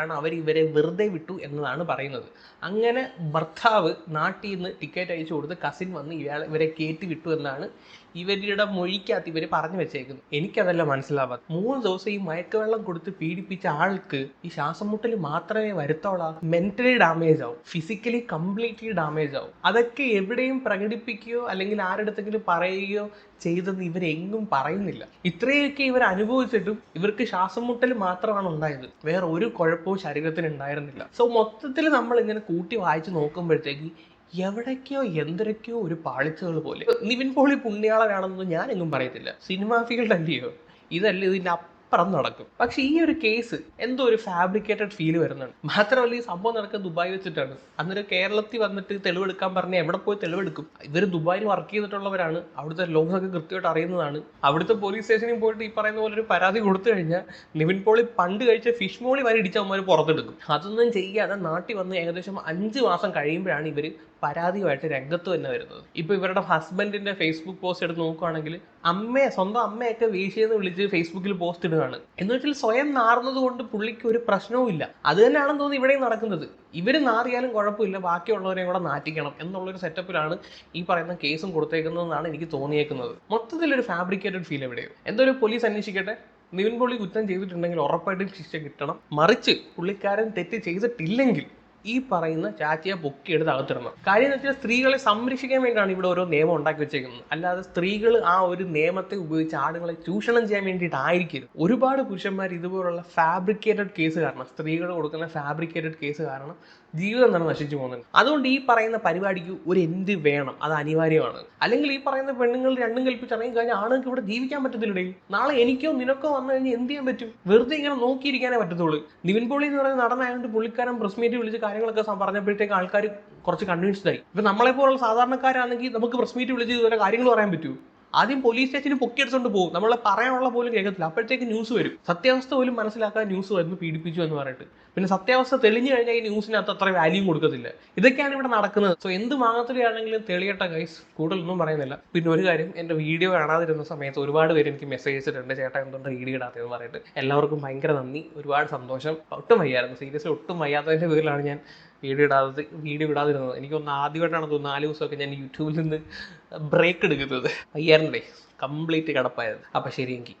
കാരണം അവർ ഇവരെ വെറുതെ വിട്ടു എന്നതാണ് പറയുന്നത്. അങ്ങനെ ഭർത്താവ് നാട്ടിൽ നിന്ന് ടിക്കറ്റ് അയച്ചു കൊടുത്ത് കസിൻ വന്ന് ഇയാൾ ഇവരെ കയറ്റി വിട്ടു എന്നാണ് ഇവരുടെ മൊഴിക്കകത്ത് ഇവർ പറഞ്ഞു വെച്ചേക്കുന്നത്. എനിക്കതല്ല മനസ്സിലാവാത്ത മൂന്ന് ദിവസം ഈ മയക്കുവെള്ളം കൊടുത്ത് പീഡിപ്പിച്ച ആൾക്ക് ഈ ശ്വാസം മുട്ടൽ മാത്രമേ വരുത്തോളാ മെന്റലി ഡാമേജ് ആവും. ഫിസിക്കലി കംപ്ലീറ്റ്ലി ഡാമേജ് ആവും. അതൊക്കെ എവിടെയും പ്രകടിപ്പിക്കുകയോ അല്ലെങ്കിൽ ആരുടെ അടുത്തെങ്കിലും പറയുകയോ ചെയ്തെന്ന് ഇവരെങ്ങും പറയുന്നില്ല. ഇത്രയൊക്കെ ഇവർ അനുഭവിച്ചിട്ടും ഇവർക്ക് ശ്വാസം മുട്ടൽ മാത്രമാണ് ഉണ്ടായത്. വേറെ ഒരു കുഴപ്പവും ശരീരത്തിന് ഉണ്ടായിരുന്നില്ല. സോ മൊത്തത്തിൽ നമ്മൾ ഇങ്ങനെ കൂട്ടി വായിച്ചു നോക്കുമ്പോഴത്തേക്ക് എവിടേക്കോ എന്തൊരൊക്കെയോ ഒരു പാളിച്ചകൾ പോലെ. നിവിൻ പോളി പുണ്യാളനാണെന്നൊന്നും ഞാൻ എങ്ങും പറയത്തില്ല. സിനിമാ ഫീൽഡ് അല്ലയോ ഇതല്ല ഇതിന്റെ അപ്പുറം നടക്കും. പക്ഷെ ഈ ഒരു കേസ് എന്തോ ഒരു ഫാബ്രിക്കേറ്റഡ് ഫീൽ വരുന്നുണ്ട്. മാത്രമല്ല ഈ സംഭവം നടക്കുന്നത് ദുബായ് വെച്ചിട്ടാണ്. അന്നൊരു കേരളത്തിൽ വന്നിട്ട് തെളിവെടുക്കാൻ പറഞ്ഞ എവിടെ പോയി തെളിവെടുക്കും. ഇവർ ദുബായിൽ വർക്ക് ചെയ്തിട്ടുള്ളവരാണ്. അവിടുത്തെ ലോസ് ഒക്കെ കൃത്യമായിട്ട് അറിയുന്നതാണ്. അവിടുത്തെ പോലീസ് സ്റ്റേഷനിൽ പോയിട്ട് ഈ പറയുന്ന പോലെ ഒരു പരാതി കൊടുത്തു കഴിഞ്ഞാൽ നിവിൻ പോളി പണ്ട് കഴിച്ച ഫിഷ് മോളി വരെ ഇടിച്ചവന്മാർ പുറത്തെടുക്കും. അതൊന്നും ചെയ്യാതെ നാട്ടിൽ വന്ന് ഏകദേശം അഞ്ച് മാസം കഴിയുമ്പോഴാണ് ഇവർ പരാതിയുമായിട്ട് രംഗത്ത് തന്നെ വരുന്നത്. ഇപ്പൊ ഇവരുടെ ഹസ്ബൻഡിന്റെ ഫേസ്ബുക്ക് പോസ്റ്റ് എടുത്ത് നോക്കുവാണെങ്കിൽ അമ്മയെ സ്വന്തം അമ്മയൊക്കെ വീശിയെന്ന് വിളിച്ച് ഫേസ്ബുക്കിൽ പോസ്റ്റ് ഇടുകയാണ്. എന്ന് വെച്ചാൽ സ്വയം നാറുന്നത് കൊണ്ട് പുള്ളിക്ക് ഒരു പ്രശ്നവും ഇല്ല അത് തന്നെയാണെന്ന് തോന്നുന്നു ഇവിടെയും നടക്കുന്നത്. ഇവർ നാറിയാലും കുഴപ്പമില്ല ബാക്കിയുള്ളവരെയും കൂടെ നാറ്റിക്കണം എന്നുള്ളൊരു സെറ്റപ്പിലാണ് ഈ പറയുന്ന കേസും കൊടുത്തേക്കുന്നതെന്നാണ് എനിക്ക് തോന്നിയേക്കുന്നത്. മൊത്തത്തിലൊരു ഫാബ്രിക്കേറ്റഡ് ഫീൽ എവിടെയോ. എന്തോ ഒരു പോലീസ് അന്വേഷിക്കട്ടെ? നിവിൻ പോളി കുറ്റം ചെയ്തിട്ടുണ്ടെങ്കിൽ ഉറപ്പായിട്ടും ശിക്ഷ കിട്ടണം. മറിച്ച് പുള്ളിക്കാരൻ തെറ്റ് ചെയ്തിട്ടില്ലെങ്കിൽ ഈ പറയുന്ന ചാച്ചിയെ പൊക്കിയെടുത്ത് അകത്തിടണം കാര്യം എന്ന് വെച്ചാൽ സ്ത്രീകളെ സംരക്ഷിക്കാൻ വേണ്ടിയാണ് ഇവിടെ ഓരോ നിയമം ഉണ്ടാക്കി വെച്ചേക്കുന്നത്. അല്ലാതെ സ്ത്രീകൾ ആ ഒരു നിയമത്തെ ഉപയോഗിച്ച് ആളുകളെ ചൂഷണം ചെയ്യാൻ വേണ്ടിയിട്ടായിരിക്കരുത്. ഒരുപാട് പുരുഷന്മാർ ഇതുപോലുള്ള ഫാബ്രിക്കേറ്റഡ് കേസ് കാരണം സ്ത്രീകൾ കൊടുക്കുന്ന ഫാബ്രിക്കേറ്റഡ് കേസ് കാരണം ജീവിതം തന്നെ നശിച്ചു പോകുന്നുണ്ട് അതുകൊണ്ട് ഈ പറയുന്ന പരിപാടിക്ക് ഒരു എന്ത് വേണം? അത് അനിവാര്യമാണ്. അല്ലെങ്കിൽ ഈ പറയുന്ന പെണ്ണുങ്ങൾ രണ്ടും കൽപ്പിച്ച് ഇറങ്ങി കഴിഞ്ഞാൽ ആണുങ്ങൾക്ക് ഇവിടെ ജീവിക്കാൻ പറ്റത്തില്ലേ നാളെ എനിക്കോ നിനക്കോ വന്നു കഴിഞ്ഞാൽ എന്ത് ചെയ്യാൻ പറ്റും? വെറുതെ ഇങ്ങനെ നോക്കിയിരിക്കാനേ പറ്റത്തുള്ളൂ. നിവിൻ പോളി എന്ന് പറയുന്ന നടനായതുകൊണ്ട് പുള്ളിക്കാരൻ പ്രസ് മീറ്റ് വിളിച്ച് കാര്യങ്ങളൊക്കെ പറഞ്ഞപ്പോഴത്തേക്ക് ആൾക്കാർ കുറച്ച് കൺവിൻസ്ഡ് ആയി. ഇപ്പൊ നമ്മളെ പോലുള്ള സാധാരണക്കാരാണെങ്കിൽ നമുക്ക് പ്രസ് മീറ്റ് വിളിച്ച് ഇതുപോലെ കാര്യങ്ങൾ പറയാൻ പറ്റൂ. ആദ്യം പോലീസ് സ്റ്റേഷനിൽ പൊക്കിയെടുത്തോണ്ട് പോകും. നമ്മളെ പറയാനുള്ള പോലും കേൾക്കത്തില്ല. അപ്പോഴത്തേക്ക് ന്യൂസ് വരും. സത്യാവസ്ഥ പോലും മനസ്സിലാക്കാൻ ന്യൂസ് വരുന്നു പീഡിപ്പിച്ചു എന്ന് പറഞ്ഞിട്ട്. പിന്നെ സത്യാവസ്ഥ തെളിഞ്ഞു കഴിഞ്ഞാൽ ഈ ന്യൂസിനകത്ത് അത്ര വാല്യൂ കൊടുക്കത്തില്ല. ഇതൊക്കെയാണ് ഇവിടെ നടക്കുന്നത്. സോ എന്ത് മാങ്ങത്തിലാണെങ്കിലും തെളിയട്ടെ ഗൈസ് കൂടുതലൊന്നും പറയുന്നില്ല. പിന്നെ ഒരു കാര്യം എന്റെ വീഡിയോ കാണാതിരുന്ന സമയത്ത് ഒരുപാട് പേര് എനിക്ക് മെസ്സേജ് അയച്ചിട്ടുണ്ട്. ചേട്ടാ എന്തുകൊണ്ട് വീഡിയോ ഇടാത്തതെന്ന് പറഞ്ഞിട്ട്. എല്ലാവർക്കും ഭയങ്കര നന്ദി. ഒരുപാട് സന്തോഷം. ഒട്ടും വയ്യായിരുന്നു. സീരിയസ്ലി ഒട്ടും വയ്യാത്തതിന്റെ പേരിലാണ് ഞാൻ വീഡിയോ ഇടാതെ വീഡിയോ ഇടാതിരുന്നത് എനിക്കൊന്ന് ആദ്യമായിട്ടാണ് തോന്നുന്നത് നാല് ദിവസമൊക്കെ ഞാൻ യൂട്യൂബിൽ നിന്ന് ബ്രേക്ക് എടുക്കുന്നത്. വയ്യായിരുന്നേ കംപ്ലീറ്റ് കിടപ്പായത് അപ്പം എങ്കിൽ